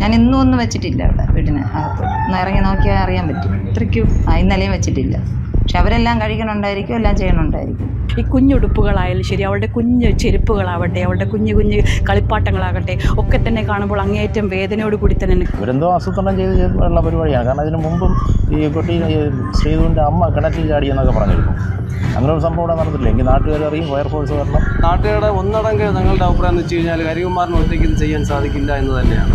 ഞാൻ ഇന്നും ഒന്നും വെച്ചിട്ടില്ല അവിടെ വീടിന് അകത്ത്. ഒന്ന് ഇറങ്ങി നോക്കിയാൽ അറിയാൻ പറ്റും. ഇത്രയ്ക്കും ആ ഇന്നലെയും വെച്ചിട്ടില്ല. പക്ഷെ അവരെല്ലാം കഴിക്കണുണ്ടായിരിക്കും എല്ലാം ചെയ്യണുണ്ടായിരിക്കും. ഈ കുഞ്ഞുടുപ്പുകളായാലും ശരി അവളുടെ കുഞ്ഞ് ചെരുപ്പുകളാവട്ടെ അവളുടെ കുഞ്ഞു കുഞ്ഞ് കളിപ്പാട്ടങ്ങളാകട്ടെ ഒക്കെ തന്നെ കാണുമ്പോൾ അങ്ങേയറ്റം വേദനയോട് കൂടി തന്നെ ഇവരെന്തോ ആസൂത്രണം ചെയ്ത് ഉള്ള പരിപാടിയാണ്. കാരണം അതിന് മുമ്പും ഈ കുട്ടി ശ്രീധുവിന്റെ അമ്മ കിണറ്റിൽ ചാടി എന്നൊക്കെ പറഞ്ഞിരുന്നു. അങ്ങനെ ഒരു സംഭവം ഇവിടെ നടന്നില്ല എങ്കിൽ നാട്ടുകാർ അറിയും ഫയർഫോഴ്സ് വരണം. നാട്ടുകാരുടെ ഒന്നടങ്ക് ഞങ്ങളുടെ അഭിപ്രായം എന്ന് വെച്ച് കഴിഞ്ഞാൽ ഹരികുമാറിന് ഒറ്റയ്ക്ക് ഇത് ചെയ്യാൻ സാധിക്കില്ല എന്ന് തന്നെയാണ്.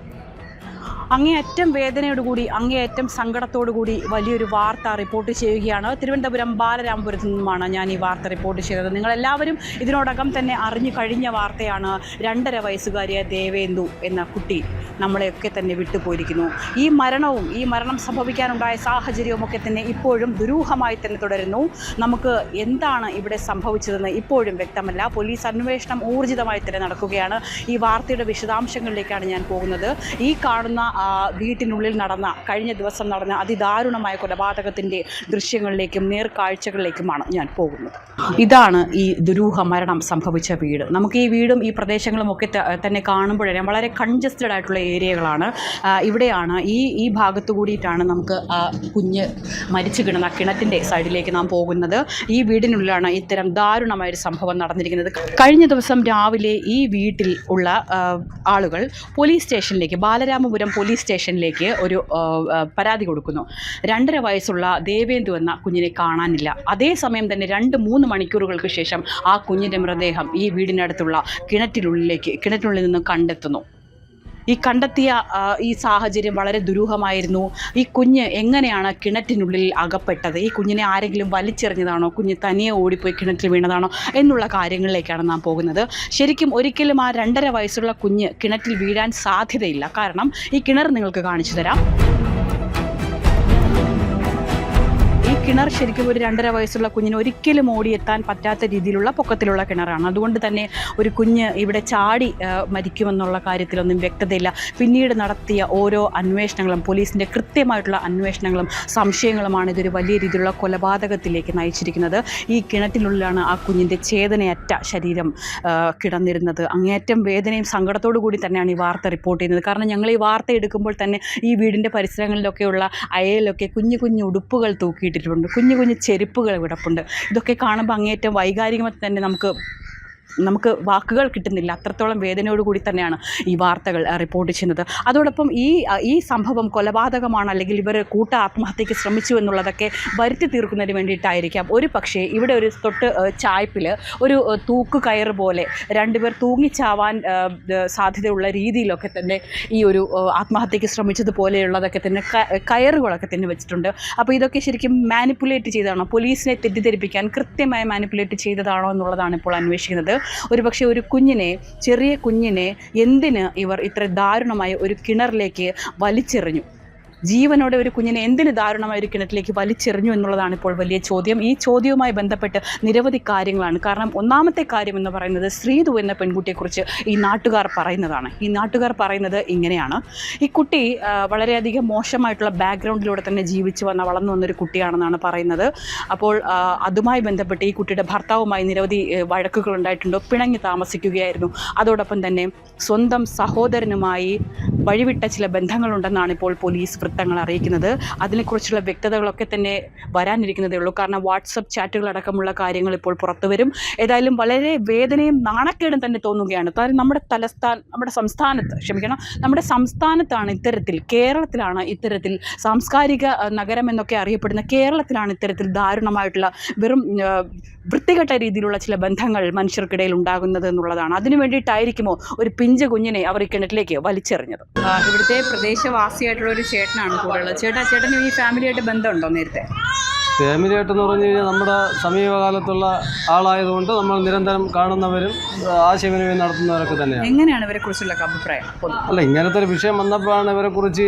അങ്ങേയറ്റം വേദനയോടുകൂടി അങ്ങേയറ്റം സങ്കടത്തോടുകൂടി വലിയൊരു വാർത്ത റിപ്പോർട്ട് ചെയ്യുകയാണ്. തിരുവനന്തപുരം ബാലരാമപുരത്തു നിന്നുമാണ് ഞാൻ ഈ വാർത്ത റിപ്പോർട്ട് ചെയ്തത്. നിങ്ങളെല്ലാവരും ഇതിനോടകം തന്നെ അറിഞ്ഞു കഴിഞ്ഞ വാർത്തയാണ് രണ്ടര വയസ്സുകാരിയ ദേവേന്ദു എന്ന കുട്ടി നമ്മളെയൊക്കെ തന്നെ വിട്ടുപോയിരിക്കുന്നു. ഈ മരണവും ഈ മരണം സംഭവിക്കാനുണ്ടായ സാഹചര്യവും ഒക്കെ തന്നെ ഇപ്പോഴും ദുരൂഹമായി തന്നെ തുടരുന്നു. നമുക്ക് എന്താണ് ഇവിടെ സംഭവിച്ചതെന്ന് ഇപ്പോഴും വ്യക്തമല്ല. പോലീസ് അന്വേഷണം ഊർജിതമായി തന്നെ നടക്കുകയാണ്. ഈ വാർത്തയുടെ വിശദാംശങ്ങളിലേക്കാണ് ഞാൻ പോകുന്നത്. ഈ കാണുന്ന വീട്ടിനുള്ളിൽ നടന്ന കഴിഞ്ഞ ദിവസം നടന്ന അതിദാരുണമായ കൊലപാതകത്തിന്റെ ദൃശ്യങ്ങളിലേക്കും നേർക്കാഴ്ചകളിലേക്കുമാണ് ഞാൻ പോകുന്നത്. ഇതാണ് ഈ ദുരൂഹ മരണം സംഭവിച്ച വീട്. നമുക്ക് ഈ വീടും ഈ പ്രദേശങ്ങളും ഒക്കെ തന്നെ കാണുമ്പോഴേ വളരെ കൺജസ്റ്റഡ് ആയിട്ടുള്ള ഏരിയകളാണ്. ഇവിടെയാണ് ഈ ഈ ഭാഗത്തു കൂടിയിട്ടാണ് നമുക്ക് കുഞ്ഞ് മരിച്ചു കിടന്ന കിണറ്റിന്റെ സൈഡിലേക്ക് നാം പോകുന്നത്. ഈ വീടിനുള്ളിലാണ് ഇത്തരം ദാരുണമായൊരു സംഭവം നടന്നിരിക്കുന്നത്. കഴിഞ്ഞ ദിവസം രാവിലെ ഈ വീട്ടിൽ ഉള്ള ആളുകൾ പോലീസ് സ്റ്റേഷനിലേക്ക് ബാലരാമപുരം പോലീസ് സ്റ്റേഷനിലേക്ക് ഒരു പരാതി കൊടുക്കുന്നു. രണ്ടര വയസ്സുള്ള ദേവേന്ദു എന്ന കുഞ്ഞിനെ കാണാനില്ല. അതേസമയം തന്നെ രണ്ട് മൂന്ന് മണിക്കൂറുകൾക്ക് ശേഷം ആ കുഞ്ഞിന്റെ മൃതദേഹം ഈ വീടിനടുത്തുള്ള കിണറ്റിനുള്ളിലേക്ക് കിണറ്റിനുള്ളിൽ നിന്ന് കണ്ടെത്തുന്നു. ഈ കണ്ടെത്തിയ ഈ സാഹചര്യം വളരെ ദുരൂഹമായിരുന്നു. ഈ കുഞ്ഞ് എങ്ങനെയാണ് കിണറ്റിനുള്ളിൽ അകപ്പെട്ടത്? ഈ കുഞ്ഞിനെ ആരെങ്കിലും വലിച്ചെറിഞ്ഞതാണോ? കുഞ്ഞ് തനിയെ ഓടിപ്പോയി കിണറ്റിൽ വീണതാണോ? എന്നുള്ള കാര്യങ്ങളിലേക്കാണ് നാം പോകുന്നത്. ശരിക്കും ഒരിക്കലും ആ രണ്ടര വയസ്സുള്ള കുഞ്ഞ് കിണറ്റിൽ വീഴാൻ സാധ്യതയില്ല. കാരണം ഈ കിണർ നിങ്ങൾക്ക് കാണിച്ചു തരാം. കിണർ ശരിക്കും ഒരു രണ്ടര വയസ്സുള്ള കുഞ്ഞിന് ഒരിക്കലും ഓടിയെത്താൻ പറ്റാത്ത രീതിയിലുള്ള പൊക്കത്തിലുള്ള കിണറാണ്. അതുകൊണ്ട് തന്നെ ഒരു കുഞ്ഞ് ഇവിടെ ചാടി മരിക്കുമെന്നുള്ള കാര്യത്തിലൊന്നും വ്യക്തതയില്ല. പിന്നീട് നടത്തിയ ഓരോ അന്വേഷണങ്ങളും പോലീസിന്റെ കൃത്യമായിട്ടുള്ള അന്വേഷണങ്ങളും സംശയങ്ങളുമാണ് ഇതൊരു വലിയ രീതിയിലുള്ള കൊലപാതകത്തിലേക്ക് നയിച്ചിരിക്കുന്നത്. ഈ കിണറ്റിനുള്ളിലാണ് ആ കുഞ്ഞിന്റെ ചേതനയറ്റ ശരീരം കിടന്നിരുന്നത്. അങ്ങേയറ്റം വേദനയും സങ്കടത്തോടു കൂടി തന്നെയാണ് ഈ വാർത്ത റിപ്പോർട്ട് ചെയ്യുന്നത്. കാരണം ഞങ്ങൾ ഈ വാർത്ത എടുക്കുമ്പോൾ തന്നെ ഈ വീടിന്റെ പരിസരങ്ങളിലൊക്കെയുള്ള അയലൊക്കെ കുഞ്ഞു കുഞ്ഞു ഉടുപ്പുകൾ തൂക്കിയിട്ടിട്ടുണ്ട് കുഞ്ഞു കുഞ്ഞു ചെരുപ്പുകൾ കിടപ്പുണ്ട് ഇതൊക്കെ കാണുമ്പോൾ അങ്ങേയറ്റം വൈകാരികമായി തന്നെ നമുക്ക് നമുക്ക് വാക്കുകൾ കിട്ടുന്നില്ല. അത്രത്തോളം വേദനയോട് കൂടി തന്നെയാണ് ഈ വാർത്തകൾ റിപ്പോർട്ട് ചെയ്യുന്നത്. അതോടൊപ്പം ഈ ഈ സംഭവം കൊലപാതകമാണ് അല്ലെങ്കിൽ ഇവർ കൂട്ട ആത്മഹത്യക്ക് ശ്രമിച്ചു എന്നുള്ളതൊക്കെ വരുത്തി തീർക്കുന്നതിന് വേണ്ടിയിട്ടായിരിക്കാം. ഒരു പക്ഷേ ഇവിടെ ഒരു തൊട്ട് ചായ്പിൽ ഒരു തൂക്ക് കയർ പോലെ രണ്ടുപേർ തൂങ്ങിച്ചാവാൻ സാധ്യതയുള്ള രീതിയിലൊക്കെ തന്നെ ഈ ഒരു ആത്മഹത്യയ്ക്ക് ശ്രമിച്ചതുപോലെയുള്ളതൊക്കെ തന്നെ കയറുകളൊക്കെ തന്നെ വെച്ചിട്ടുണ്ട്. അപ്പോൾ ഇതൊക്കെ ശരിക്കും മാനിപ്പുലേറ്റ് ചെയ്തതാണോ പോലീസിനെ തെറ്റിദ്ധരിപ്പിക്കാൻ കൃത്യമായി മാനിപ്പുലേറ്റ് ചെയ്തതാണോ എന്നുള്ളതാണ് ഇപ്പോൾ അന്വേഷിക്കുന്നത്. ഒരുപക്ഷെ ഒരു കുഞ്ഞിനെ ചെറിയ കുഞ്ഞിനെ എന്തിന് ഇവർ ഇത്ര ദാരുണമായ ഒരു കിണറിലേക്ക് വലിച്ചെറിഞ്ഞു? ജീവനോടെ ഒരു കുഞ്ഞിനെ എന്തിന് ദാരുണമായ ഒരു കിണറ്റിലേക്ക് വലിച്ചെറിഞ്ഞു എന്നുള്ളതാണ് ഇപ്പോൾ വലിയ ചോദ്യം. ഈ ചോദ്യവുമായി ബന്ധപ്പെട്ട് നിരവധി കാര്യങ്ങളാണ്. കാരണം ഒന്നാമത്തെ കാര്യം എന്ന് പറയുന്നത് ശ്രീതു എന്ന പെൺകുട്ടിയെക്കുറിച്ച് ഈ നാട്ടുകാർ പറയുന്നതാണ്. ഈ നാട്ടുകാർ പറയുന്നത് ഇങ്ങനെയാണ്. ഈ കുട്ടി വളരെയധികം മോശമായിട്ടുള്ള ബാക്ക്ഗ്രൗണ്ടിലൂടെ തന്നെ ജീവിച്ചു വന്ന വളർന്നു വന്നൊരു കുട്ടിയാണെന്നാണ് പറയുന്നത്. അപ്പോൾ അതുമായി ബന്ധപ്പെട്ട് ഈ കുട്ടിയുടെ ഭർത്താവുമായി നിരവധി വഴക്കുകൾ ഉണ്ടായിട്ടുണ്ടോ. പിണങ്ങി താമസിക്കുകയായിരുന്നു. അതോടൊപ്പം തന്നെ സ്വന്തം സഹോദരനുമായി വഴിവിട്ട ചില ബന്ധങ്ങളുണ്ടെന്നാണ് ഇപ്പോൾ പോലീസ് വൃത്തങ്ങൾ അറിയിക്കുന്നത്. അതിനെക്കുറിച്ചുള്ള വ്യക്തതകളൊക്കെ തന്നെ വരാനിരിക്കുന്നതേ ഉള്ളൂ. കാരണം വാട്സപ്പ് ചാറ്റുകൾ അടക്കമുള്ള കാര്യങ്ങൾ ഇപ്പോൾ പുറത്തു വരും. ഏതായാലും വളരെ വേദനയും നാണക്കേടും തന്നെ തോന്നുകയാണ്. കാരണം നമ്മുടെ തലസ്ഥാന നമ്മുടെ സംസ്ഥാനത്ത് ക്ഷമിക്കണം നമ്മുടെ സംസ്ഥാനത്താണ് ഇത്തരത്തിൽ കേരളത്തിലാണ് ഇത്തരത്തിൽ സാംസ്കാരിക നഗരം എന്നൊക്കെ അറിയപ്പെടുന്ന കേരളത്തിലാണ് ഇത്തരത്തിൽ ദാരുണമായിട്ടുള്ള വെറും വൃത്തികെട്ട രീതിയിലുള്ള ചില ബന്ധങ്ങൾ മനുഷ്യർക്കിടയിൽ ഉണ്ടാകുന്നത് എന്നുള്ളതാണ്. അതിനു വേണ്ടിയിട്ടായിരിക്കുമോ ഒരു പിഞ്ച് കുഞ്ഞിനെ അവർ ഈ കിണറ്റിലേക്ക് വലിച്ചെറിഞ്ഞത്? ഇവിടുത്തെ പ്രദേശവാസിയായിട്ടുള്ള ഒരു ചേട്ടനാണ് കൂടുതൽ ചേട്ടാ ചേട്ടന് ഈ ഫാമിലിയായിട്ട് ബന്ധമുണ്ടോ നേരത്തെ? ഫാമിലിയായിട്ടെന്ന് പറഞ്ഞു കഴിഞ്ഞാൽ നമ്മുടെ സമീപകാലത്തുള്ള ആളായതുകൊണ്ട് നമ്മൾ നിരന്തരം കാണുന്നവരും ആശയവിനിമയം നടത്തുന്നവരൊക്കെ തന്നെയാണ്. എങ്ങനെയാണ് ഇവരെ കുറിച്ചുള്ള അഭിപ്രായം? അല്ല ഇങ്ങനത്തെ ഒരു വിഷയം വന്നപ്പോഴാണ് ഇവരെക്കുറിച്ച്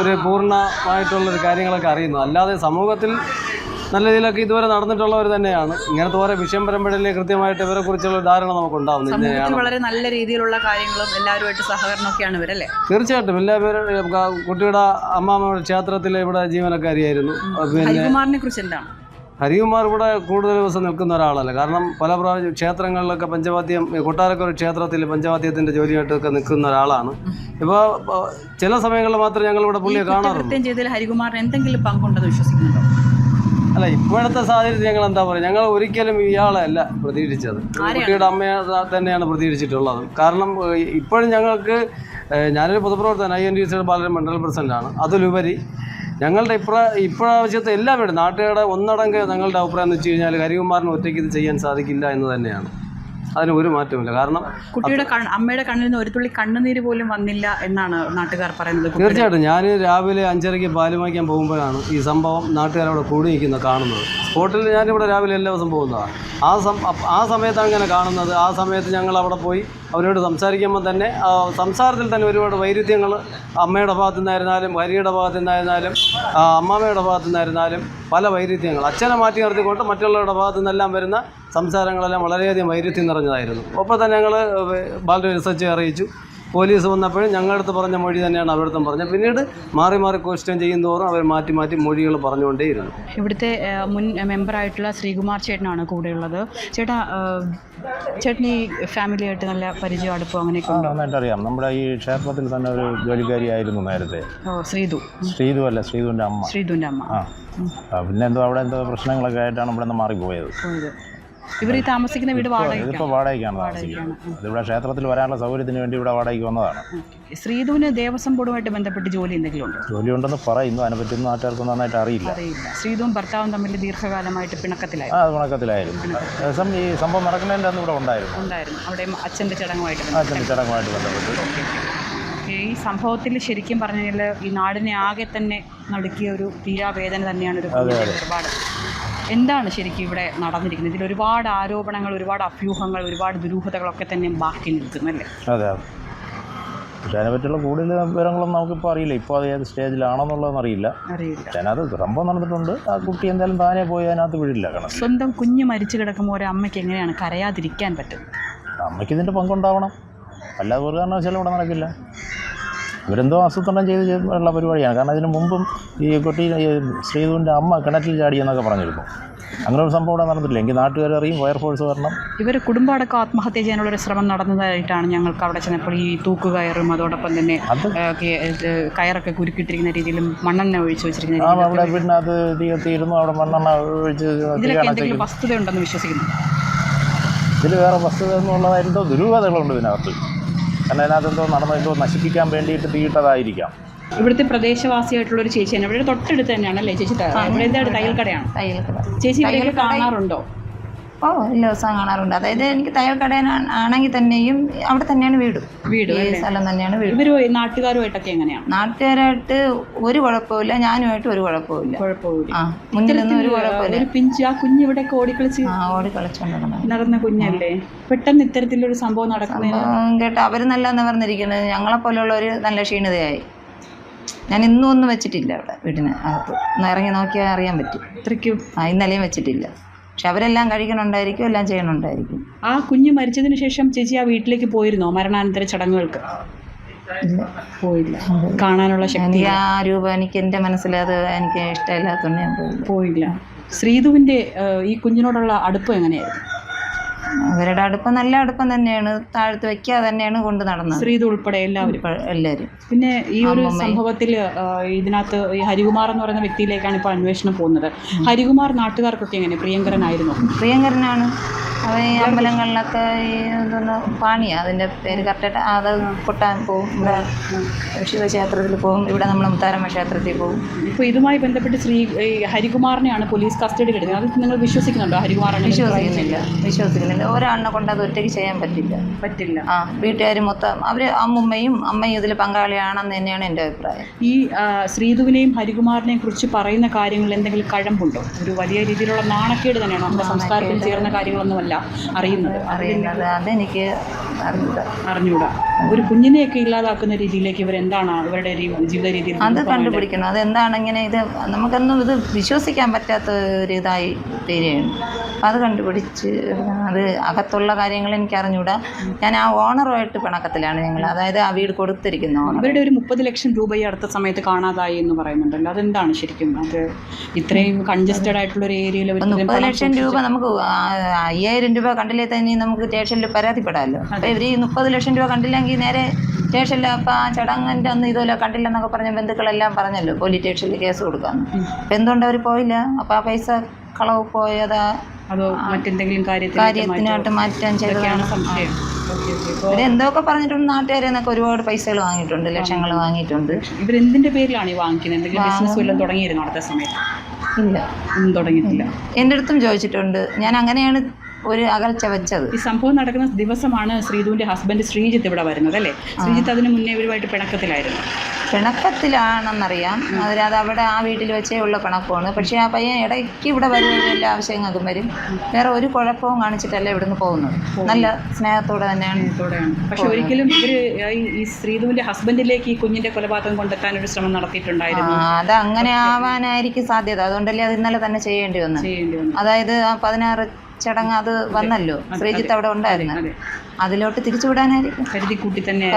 ഒരു പൂർണമായിട്ടുള്ളൊരു കാര്യങ്ങളൊക്കെ അറിയുന്നത്. അല്ലാതെ സമൂഹത്തിൽ നല്ല രീതിയിലൊക്കെ ഇതുവരെ നടന്നിട്ടുള്ളവർ തന്നെയാണ്. ഇങ്ങനത്തെ ഓരോ വിഷയം വരുമ്പോഴല്ലേ കൃത്യമായിട്ട് ഇവരെ കുറിച്ചുള്ള ധാരണ നമുക്ക് ഉണ്ടാവുന്നത് വളരെ നല്ല രീതിയിലുള്ള കാര്യങ്ങളും എല്ലാവരുമായിട്ട് സഹകരണമൊക്കെയാണ് ഇവരല്ലേ? തീർച്ചയായിട്ടും. എല്ലാ പേരും കുട്ടിയുടെ അമ്മാമ്മയുടെ ക്ഷേത്രത്തിലെ ഇവിടെ ജീവനക്കാരിയായിരുന്നു. പിന്നെ ഹരികുമാറിനെ കുറിച്ച് എന്താണ്? ഹരികുമാർ ഇവിടെ കൂടുതൽ ദിവസം നിൽക്കുന്ന ഒരാളല്ല. കാരണം പല പ്രാവശ്യം ക്ഷേത്രങ്ങളിലൊക്കെ പഞ്ചവാദ്യം കൊട്ടാരക്കൊരു ക്ഷേത്രത്തിൽ പഞ്ചവാദ്യത്തിന്റെ ജോലിയായിട്ടൊക്കെ നിൽക്കുന്ന ഒരാളാണ്. ഇപ്പോൾ ചില സമയങ്ങളിൽ മാത്രം ഞങ്ങൾ ഇവിടെ പുള്ളിയെ കാണാറുള്ളൂ. ഹരികുമാറിന് എന്തെങ്കിലും പങ്കുണ്ടെന്ന് വിശ്വസിക്കുന്നുണ്ടോ? അല്ല ഇപ്പോഴത്തെ സാഹചര്യത്തിൽ ഞങ്ങൾ എന്താ പറയുക ഞങ്ങൾ ഒരിക്കലും ഇയാളെ അല്ല പ്രതീക്ഷിച്ചത് കുട്ടിയുടെ അമ്മയെ തന്നെയാണ് പ്രതീക്ഷിച്ചിട്ടുള്ളത് കാരണം ഇപ്പോഴും ഞങ്ങൾക്ക് ഞാനൊരു പൊതുപ്രവർത്തകൻ ഐ എൻ ഡി സിയുടെ ബാലൻ മണ്ഡലം പ്രസിഡന്റാണ്. അതിലുപരി ഞങ്ങളുടെ ഇപ്രാ ഇപ്രാവശ്യത്തെ എല്ലാവരും നാട്ടുകാരുടെ ഒന്നടങ്ക ഞങ്ങളുടെ അഭിപ്രായം എന്ന് വെച്ച് കഴിഞ്ഞാൽ ഹരികുമാറിന് ഒറ്റയ്ക്ക് ഇത് ചെയ്യാൻ സാധിക്കില്ല എന്ന് തന്നെയാണ്. അതിന് ഒരു മാറ്റമില്ല കാരണം കുട്ടിയുടെ അമ്മയുടെ കണ്ണിൽ നിന്ന് ഒരു തുള്ളി കണ്ണുനീര് പോലും വന്നില്ല എന്നാണ് നാട്ടുകാർ പറയുന്നത് തീർച്ചയായിട്ടും. ഞാൻ രാവിലെ അഞ്ചരയ്ക്ക് പാൽ വാങ്ങിക്കാൻ പോകുമ്പോഴാണ് ഈ സംഭവം നാട്ടുകാരവിടെ കൂടി നിൽക്കുന്നത് കാണുന്നത്. സ്പോട്ടിൽ ഞാനിവിടെ രാവിലെ എല്ലാ ദിവസം പോകുന്നതാണ് ആ സം ആ സമയത്താണ് ഇങ്ങനെ കാണുന്നത്. ആ സമയത്ത് ഞങ്ങൾ അവിടെ പോയി അവരോട് സംസാരിക്കുമ്പോൾ തന്നെ സംസാരത്തിൽ തന്നെ ഒരുപാട് വൈരുദ്ധ്യങ്ങൾ അമ്മയുടെ ഭാഗത്തു നിന്നായിരുന്നാലും ഭാര്യയുടെ ഭാഗത്തു നിന്നായിരുന്നാലും അമ്മാമ്മയുടെ ഭാഗത്തു നിന്നായിരുന്നാലും പല വൈരുദ്ധ്യങ്ങൾ. അച്ഛനെ മാറ്റി നിർത്തിക്കൊണ്ട് മറ്റുള്ളവരുടെ ഭാഗത്തു നിന്നെല്ലാം വരുന്ന സംസാരങ്ങളെല്ലാം വളരെയധികം വൈരുദ്ധ്യം നിറഞ്ഞതായിരുന്നു. ഒപ്പം തന്നെ ഞങ്ങൾ ബാലൻ റിസർച്ച് അറിയിച്ചു. പോലീസ് വന്നപ്പോഴും അടുത്ത് പറഞ്ഞ മൊഴി തന്നെയാണ് അവരടുത്തും പറഞ്ഞത്. പിന്നീട് മാറി മാറി ക്വസ്റ്റ്യൻ ചെയ്യുന്തോറും അവർ മാറ്റി മാറ്റി മൊഴികൾ പറഞ്ഞുകൊണ്ടേയിരുന്നു. ഇവിടുത്തെ മുൻ മെമ്പറായിട്ടുള്ള ശ്രീകുമാർ ചേട്ടനാണ് കൂടെയുള്ളത്. ചേട്ടാ ചേട്ടനി ഈ ഫാമിലിയായിട്ട് നല്ല പരിചയം അടുപ്പം അങ്ങനെയൊക്കെ നന്നായിട്ട് അറിയാം നമ്മുടെ ഈ ക്ഷേത്രത്തിൽ തന്നെ ഒരു ജോലിക്കാരിയായിരുന്നു നേരത്തെ. ഓ ശ്രീതു. ശ്രീതു അല്ല ശ്രീതുവിന്റെ അമ്മ. ശ്രീതുവിന്റെ അമ്മ. ആ. ആ, പിന്നെ എന്തോ അവിടെ എന്തോ പ്രശ്നങ്ങളൊക്കെ ആയിട്ടാണ് ഇവിടെ നിന്ന് മാറിപ്പോയത്. പോയത്. ഇവർ ഈ താമസിക്കുന്ന വീട് വാടകയ്ക്കാണ്. ഇതിപ്പോൾ വാടകയ്ക്കാണ് താമസിക്കുന്നത്. ഇതിവിടെ ക്ഷേത്രത്തിൽ വരാനുള്ള സൗകര്യത്തിന് വേണ്ടി ഇവിടെ വാടകയ്ക്ക് വന്നതാണ്. ശ്രീധുവിന് ദേവസ്വം ബോർഡുമായിട്ട് ബന്ധപ്പെട്ട് ജോലി എന്തെങ്കിലും ഉണ്ടോ? ജോലി ഉണ്ടെന്ന് പറയുന്നു. അതിനെ പറ്റുന്ന നാട്ടുകാർക്കൊന്നും നന്നായിട്ട് അറിയില്ല. അറിയില്ല. ശ്രീധുവും ഭർത്താവും തമ്മിൽ ദീർഘകാലമായിട്ട് പിണക്കത്തിലായിരുന്നു. ആ അത് ദിവസം ഈ സംഭവം നടക്കുന്നതിന്റെ അന്ന് ഇവിടെ ഉണ്ടായിരുന്നു. ഉണ്ടായിരുന്നു. അവിടെ അച്ഛന്റെ ചടങ്ങുമായിട്ട് അച്ഛന്റെ ചടങ്ങുമായിട്ട് ബന്ധപ്പെട്ട്. ഈ സംഭവത്തിൽ ശരിക്കും പറഞ്ഞു കഴിഞ്ഞാൽ ഈ നാടിനെ ആകെ തന്നെ നടുക്കിയ ഒരു തീരാവേദന തന്നെയാണ് ഒരു ഒരുപാട്. എന്താണ് ശരിക്കും ഇവിടെ നടന്നിരിക്കുന്നത്? ഇതിൽ ഒരുപാട് ആരോപണങ്ങൾ ഒരുപാട് അഭ്യൂഹങ്ങൾ ഒരുപാട് ദുരൂഹതകളൊക്കെ തന്നെ ബാക്കി നിൽക്കുന്നല്ലേ അതെ അതെ. അതിനെപ്പറ്റിയുള്ള കൂടുതൽ വിവരങ്ങളൊന്നും നമുക്കിപ്പോൾ അറിയില്ല. ഇപ്പോൾ അത് ഏത് സ്റ്റേജിലാണെന്നുള്ളതെന്ന് അറിയില്ല. അതിനകത്ത് സംഭവം നടന്നിട്ടുണ്ട്. ആ കുട്ടി എന്തായാലും താനേ പോയി അതിനകത്ത് വീഴില്ല കാരണം സ്വന്തം കുഞ്ഞ് മരിച്ചു കിടക്കുമ്പോൾ ഒരു അമ്മയ്ക്ക് എങ്ങനെയാണ് കരയാതിരിക്കാൻ പറ്റും അമ്മയ്ക്ക് ഇതിന്റെ പങ്കുണ്ടാവണം. അല്ലാതെ ഒരു കാരണവശാലും ഇവിടെ നടക്കില്ല. ഇവരെന്തോ ആസൂത്രണം ചെയ്ത് ഉള്ള പരിപാടിയാണ്. കാരണം ഇതിന് മുമ്പും ഈ കുട്ടി ശ്രീധുവിന്റെ അമ്മ കിണറ്റിൽ ചാടി എന്നൊക്കെ പറഞ്ഞിരുന്നു. അങ്ങനെ ഒരു സംഭവം ഇവിടെ നടന്നിട്ടില്ല. എങ്കിൽ നാട്ടുകാർ അറിയും ഫയർഫോഴ്സ് വരണം. ഇവർ കുടുംബമടക്കം ആത്മഹത്യ ചെയ്യാനുള്ള ഒരു ശ്രമം നടന്നതായിട്ടാണ് ഞങ്ങൾക്ക് അവിടെ ചെന്നപ്പോൾ ഈ തൂക്കുകയറും അതോടൊപ്പം തന്നെ കയറൊക്കെ കുരുക്കിട്ടിരിക്കുന്ന രീതിയിലും മണ്ണെണ്ണ ഒഴിച്ചു വെച്ചിരിക്കുന്ന അവിടെ പിന്നെ അത് അവിടെ മണ്ണെണ്ണ ഒഴിച്ച് ഇതിലൊക്കെ എന്തെങ്കിലും വസ്തുതയുണ്ടെന്ന് വിശ്വസിക്കുന്നു. ഇതിൽ വേറെ വസ്തുത എന്നുള്ളതായിരുന്നോ ദുരൂഹതകളുണ്ട് ഇതിനകത്ത്. കാരണം അതിനകത്ത് എന്തോ നടന്ന എന്തോ നശിപ്പിക്കാൻ വേണ്ടിയിട്ട് തീയിട്ടതായിരിക്കാം. ഇവിടുത്തെ പ്രദേശവാസിയായിട്ടുള്ള ഒരു ചേച്ചിയാണ് ഇവിടെ തൊട്ടടുത്ത് തന്നെയാണ് അല്ലേ ചേച്ചി ഇവിടെ തയ്യൽ കടയാണ് തയ്യൽ ചേച്ചി കാണാറുണ്ടോ? ഓ എല്ലാ ദിവസവും കാണാറുണ്ട്. അതായത് എനിക്ക് തയ്യൽ കട ആണെങ്കിൽ തന്നെയും അവിടെ തന്നെയാണ് വീട്. വീട് ഈ സ്ഥലം തന്നെയാണ് വീട്. ഇവർ നാട്ടുകാരുമായിട്ടൊക്കെ എങ്ങനെയാണ്? നാട്ടുകാരായിട്ട് ഒരു കുഴപ്പമില്ല ഞാനുമായിട്ട് ഒരു കുഴപ്പമില്ല കുഴപ്പമില്ല ആ മുന്നിലൊന്നും ഒരു കുഴപ്പമില്ല ഒരു പിഞ്ച് ആ കുഞ്ഞ് ഇവിടെയൊക്കെ ഓടിക്കളിച്ച് ആ ഓടി കളിച്ചോണ്ട് നടന്നത് നടന്ന കുഞ്ഞല്ലേ? പെട്ടെന്ന് ഇത്തരത്തിലൊരു സംഭവം നടക്കുന്നത് കേട്ടോ അവർ നല്ല പറഞ്ഞിരിക്കുന്നത് ഞങ്ങളെ പോലെയുള്ളവർ നല്ല ക്ഷീണിതയായി. ഞാൻ ഇന്നും ഒന്നും വെച്ചിട്ടില്ല അവിടെ വീടിന് അകത്ത്. ഒന്ന് ഇറങ്ങി നോക്കിയാൽ അറിയാൻ പറ്റും. ഇത്രയ്ക്കും ആ ഇന്നലെയും വെച്ചിട്ടില്ല. പക്ഷെ അവരെല്ലാം കഴിക്കണുണ്ടായിരിക്കും എല്ലാം ചെയ്യണുണ്ടായിരിക്കും. ആ കുഞ്ഞ് മരിച്ചതിന് ശേഷം ചേച്ചി ആ വീട്ടിലേക്ക് പോയിരുന്നോ? മരണാനന്തര ചടങ്ങുകൾക്ക്? പോയില്ല. കാണാനുള്ള ശക്തി ആ രൂപം എനിക്ക് എന്റെ മനസ്സിലത് എനിക്ക് ഇഷ്ടമില്ലാത്തതുകൊണ്ട് ഞാൻ പോയില്ല. പോയില്ല. ശ്രീധുവിന്റെ ഈ കുഞ്ഞിനോടുള്ള അടുപ്പം എങ്ങനെയായിരുന്നു? അവരുടെ അടുപ്പം നല്ല അടുപ്പം തന്നെയാണ്. താഴ്ത്ത് വെക്കുക തന്നെയാണ് കൊണ്ട് നടന്നത്. ശ്രീധു ഉൾപ്പെടെ എല്ലാവരും. എല്ലാവരും. പിന്നെ ഈ ഒരു സംഭവത്തിൽ ഇതിനകത്ത് ഈ ഹരികുമാർ എന്ന് പറയുന്ന വ്യക്തിയിലേക്കാണ് ഇപ്പോൾ അന്വേഷണം പോകുന്നത്. ഹരികുമാർ നാട്ടുകാർക്കൊക്കെ എങ്ങനെ? പ്രിയങ്കരനായിരുന്നു? പ്രിയങ്കരനാണ്. അവൻ ഈ അമ്പലങ്ങളിലൊക്കെ ഈ എന്തോന്ന് പാണിയാ. അതിന്റെ പേര് കറക്റ്റായിട്ട് അത് കൊട്ടാൻ പോകും ഇവിടെ ശിവക്ഷേത്രത്തിൽ പോകും ഇവിടെ നമ്മൾ മുത്താരമ്മ ക്ഷേത്രത്തിൽ പോകും ഇപ്പോൾ ഇതുമായി ബന്ധപ്പെട്ട് ശ്രീ ഈ ഹരികുമാറിനെയാണ് പോലീസ് കസ്റ്റഡിയിൽ എടുക്കുന്നത്. അത് നിങ്ങൾ വിശ്വസിക്കുന്നുണ്ടോ ഹരികുമാറിനെ വിശ്വസിക്കുന്നില്ല. വിശ്വസിക്കുന്നില്ല. ഒരാളിനെ കൊണ്ട് അത് ഒറ്റയ്ക്ക് ചെയ്യാൻ പറ്റില്ല. പറ്റില്ല. ആ വീട്ടുകാർ മൊത്തം അവർ അമ്മുമ്മയും അമ്മയും ഇതിൽ പങ്കാളിയാണെന്ന് തന്നെയാണ് എന്റെ അഭിപ്രായം. ഈ ശ്രീധുവിനെയും ഹരികുമാറിനെയും കുറിച്ച് പറയുന്ന കാര്യങ്ങളിൽ എന്തെങ്കിലും കഴമ്പുണ്ടോ? ഒരു വലിയ രീതിയിലുള്ള നാണക്കേട് തന്നെയാണ്? നമ്മുടെ സംസ്കാരത്തിൽ ചേർന്ന കാര്യങ്ങളൊന്നുമല്ല. അറിയുന്നത്. അറിയുന്നത്. അതെനിക്ക് അറിഞ്ഞൂടാ. ഒരു കുഞ്ഞിനെയൊക്കെ ഇല്ലാതാക്കുന്ന രീതിയിലേക്ക് ഇവർ എന്താണ് അവരുടെ ജീവിത രീതി അത് കണ്ടുപിടിക്കണം. അതെന്താണ് ഇങ്ങനെ ഇത്? നമുക്കൊന്നും ഇത് വിശ്വസിക്കാൻ പറ്റാത്ത ഒരു ഇതായി തീരുകയാണ്. അപ്പം അത് കണ്ടുപിടിച്ച്. അത് അകത്തുള്ള കാര്യങ്ങൾ എനിക്ക് അറിഞ്ഞൂടാ. ഞാൻ ആ ഓണറുമായിട്ട് പിണക്കത്തിലാണ് ഞങ്ങൾ. അതായത് ആ വീട് കൊടുത്തിരിക്കുന്ന ഓണർ. ഇവരുടെ ഒരു മുപ്പത് ലക്ഷം രൂപ ഈ അടുത്ത സമയത്ത് കാണാതായി എന്ന് പറയുന്നുണ്ടല്ലോ. അതെന്താണ് ശരിക്കും? അത് ഇത്രയും കൺജസ്റ്റഡ് ആയിട്ടുള്ള ഒരു ഏരിയയിൽ മുപ്പത് ലക്ഷം രൂപ നമുക്ക് ആ- അയ്യായിരം രൂപ കണ്ടില്ലേ തന്നെ നമുക്ക് സ്റ്റേഷനിൽ പരാതിപ്പെടാമല്ലോ അപ്പോൾ ഇവർ ഈ മുപ്പത് ലക്ഷം രൂപ കണ്ടില്ലെങ്കിൽ നേരെ സ്റ്റേഷനിൽ അപ്പം ആ ചടങ്ങിന്റെ അന്ന് ഇതുപോലെ കണ്ടില്ലെന്നൊക്കെ പറഞ്ഞ ബന്ധുക്കളെല്ലാം പറഞ്ഞല്ലോ പോലീസ് സ്റ്റേഷനിൽ കേസ് കൊടുക്കാൻ അപ്പം എന്തുകൊണ്ട് അവർ പോയില്ല? അപ്പോൾ ആ പൈസ കളവ് പോയതാ അതോ? മറ്റെന്തെങ്കിലും കാര്യത്തിനായിട്ട് മാറ്റാൻ ചെയ്തതാണ്? സംശയം. എന്തൊക്കെ പറഞ്ഞിട്ടുണ്ട് നാട്ടുകാരെ നിന്നൊക്കെ ഒരുപാട് പൈസകൾ വാങ്ങിയിട്ടുണ്ട് ലക്ഷങ്ങൾ വാങ്ങിയിട്ടുണ്ട്. ഇവരെന്തിന്റെ പേരിലാണ് ഈ വാങ്ങിക്കുന്നത്? എന്തെങ്കിലും ബിസിനസ് വല്ലതും തുടങ്ങിയിരുന്നു അടുത്ത സമയത്ത്? ഇല്ല. ഒന്നും തുടങ്ങിയിട്ടില്ല. എന്റെ അടുത്തും ചോദിച്ചിട്ടുണ്ട്. ഞാൻ അങ്ങനെയാണ് ഒരു അകൽച്ച വെച്ചത്. ഈ സംഭവം നടക്കുന്ന ദിവസമാണ് ശ്രീധുവിന്റെ ഹസ്ബൻഡ് ശ്രീജിത്ത് ഇവിടെ വരുന്നത് അല്ലേ? ശ്രീജിത്ത് അതിന് മുന്നേ ഇവരുമായിട്ട് പിണക്കത്തിലായിരുന്നു. പിണക്കത്തിലാണെന്നറിയാം. അത് അവിടെ ആ വീട്ടിൽ വെച്ചേ ഉള്ള പിണക്കമാണ് പക്ഷേ ആ പയ്യൻ ഇടയ്ക്ക് ഇവിടെ വരുന്ന എല്ലാ ആവശ്യങ്ങൾക്കും വരും. വേറെ ഒരു കുഴപ്പവും കാണിച്ചിട്ടല്ല ഇവിടുന്ന് പോകുന്നത്. നല്ല സ്നേഹത്തോടെ തന്നെയാണ് പക്ഷെ ഒരിക്കലും ഇവർ ഈ- ശ്രീധുവിന്റെ ഹസ്ബൻഡിലേക്ക് ഈ കുഞ്ഞിന്റെ കൊലപാതകം കൊണ്ടെത്താൻ ഒരു ശ്രമം നടത്തിയിട്ടുണ്ടായിരുന്നു അത് അങ്ങനെ ആവാനായിരിക്കും സാധ്യത. അതുകൊണ്ടല്ലേ അത് ഇന്നലെ തന്നെ ചെയ്യേണ്ടി വന്നത്. അതായത് ആ പതിനാറ് ചടങ്ങ് അത് വന്നല്ലോ. ശ്രീജിത്ത് അവിടെ ഉണ്ടായിരുന്നു. അതെ അതിലോട്ട് തിരിച്ചുവിടാനായിരിക്കും. കരുതി കൂട്ടി തന്നെ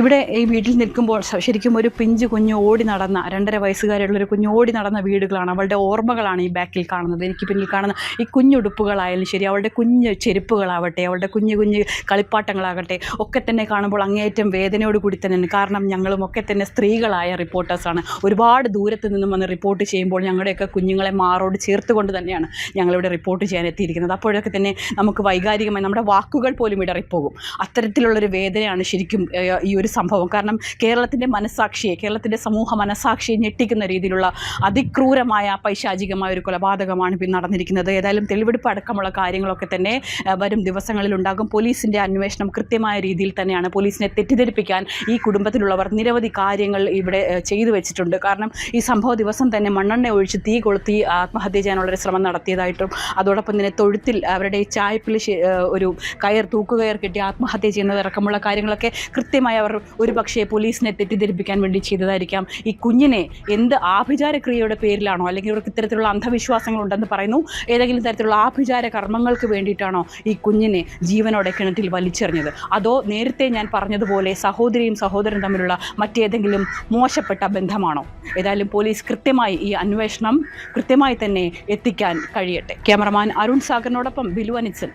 ഇവിടെ ഈ വീട്ടിൽ നിൽക്കുമ്പോൾ ശരിക്കും ഒരു പിഞ്ച് കുഞ്ഞ് ഓടി നടന്ന രണ്ടര വയസ്സുകാരുള്ള ഒരു കുഞ്ഞ് ഓടി നടന്ന വീടുകളാണ് അവളുടെ ഓർമ്മകളാണ് ഈ ബാക്കിൽ കാണുന്നത്. എനിക്ക് പിന്നിൽ കാണുന്ന ഈ കുഞ്ഞുടുപ്പുകളായാലും ശരി അവളുടെ കുഞ്ഞ് ചെരുപ്പുകളാവട്ടെ അവളുടെ കുഞ്ഞു കുഞ്ഞ് കളിപ്പാട്ടങ്ങളാകട്ടെ ഒക്കെ തന്നെ കാണുമ്പോൾ അങ്ങേയറ്റം വേദനയോട് കൂടി തന്നെയാണ് കാരണം ഞങ്ങളും ഒക്കെ തന്നെ സ്ത്രീകളായ റിപ്പോർട്ടേഴ്സാണ് ഒരുപാട് ദൂരത്ത് നിന്നും വന്ന് റിപ്പോർട്ട് ചെയ്യുമ്പോൾ ഞങ്ങളുടെയൊക്കെ കുഞ്ഞുങ്ങളെ മാറോട് ചേർത്തുകൊണ്ട് തന്നെയാണ് ഞങ്ങളിവിടെ റിപ്പോർട്ട് ചെയ്യാൻ എത്തിയിരിക്കുന്നത്. അപ്പോഴൊക്കെ തന്നെ നമുക്ക് വൈകാരികമായി നമ്മുടെ വാക്കുകൾ പോലും ഇടറിപ്പോകും. അത്തരത്തിലുള്ളൊരു വേദനയാണ് ശരിക്കും ഈ ഒരു സംഭവം. കാരണം കേരളത്തിന്റെ മനസ്സാക്ഷിയെ കേരളത്തിന്റെ സമൂഹ മനസ്സാക്ഷിയെ ഞെട്ടിക്കുന്ന രീതിയിലുള്ള അതിക്രൂരമായ പൈശാചികമായ ഒരു കൊലപാതകമാണ് ഇപ്പം നടന്നിരിക്കുന്നത്. ഏതായാലും തെളിവെടുപ്പ് അടക്കമുള്ള കാര്യങ്ങളൊക്കെ തന്നെ വരും ദിവസങ്ങളിൽ ഉണ്ടാകും പോലീസിന്റെ അന്വേഷണം കൃത്യമായ രീതിയിൽ തന്നെയാണ് പോലീസിനെ തെറ്റിദ്ധരിപ്പിക്കാൻ ഈ കുടുംബത്തിലുള്ളവർ നിരവധി കാര്യങ്ങൾ ഇവിടെ ചെയ്തു വെച്ചിട്ടുണ്ട്. കാരണം ഈ സംഭവ ദിവസം തന്നെ മണ്ണെണ്ണ ഒഴിച്ച് തീ കൊളുത്തി ആത്മഹത്യ ചെയ്യാനുള്ളൊരു ശ്രമം നടത്തിയതായിട്ടും അതോടൊപ്പം തന്നെ തൊഴുത്തിൽ അവരുടെ ചായപ്പിൽ ഒരു കയർ തൂക്കുകയർ കെട്ടി ആത്മഹത്യ ചെയ്യുന്നതടക്കമുള്ള കാര്യങ്ങളൊക്കെ കൃത്യമായി അവർ ഒരു പക്ഷേ പോലീസിനെ തെറ്റിദ്ധരിപ്പിക്കാൻ വേണ്ടി ചെയ്തതായിരിക്കാം. ഈ കുഞ്ഞിനെ എന്ത് ആഭിചാര ക്രിയയുടെ പേരിലാണോ അല്ലെങ്കിൽ ഇവർക്ക് ഇത്തരത്തിലുള്ള അന്ധവിശ്വാസങ്ങളുണ്ടെന്ന് പറയുന്നു? ഏതെങ്കിലും തരത്തിലുള്ള ആഭിചാര കർമ്മങ്ങൾക്ക് വേണ്ടിയിട്ടാണോ ഈ കുഞ്ഞിനെ ജീവനോടെ കിണറ്റിൽ വലിച്ചെറിഞ്ഞത്? അതോ നേരത്തെ ഞാൻ പറഞ്ഞതുപോലെ സഹോദരിയും സഹോദരനും തമ്മിലുള്ള മറ്റേതെങ്കിലും മോശപ്പെട്ട ബന്ധമാണോ? ഏതായാലും പോലീസ് കൃത്യമായി ഈ അന്വേഷണം കൃത്യമായി തന്നെ എത്തിക്കാൻ കഴിയട്ടെ. ക്യാമറമാൻ അരുൺ സാഗറിനോടൊപ്പം ബിലു അനിച്ചൻ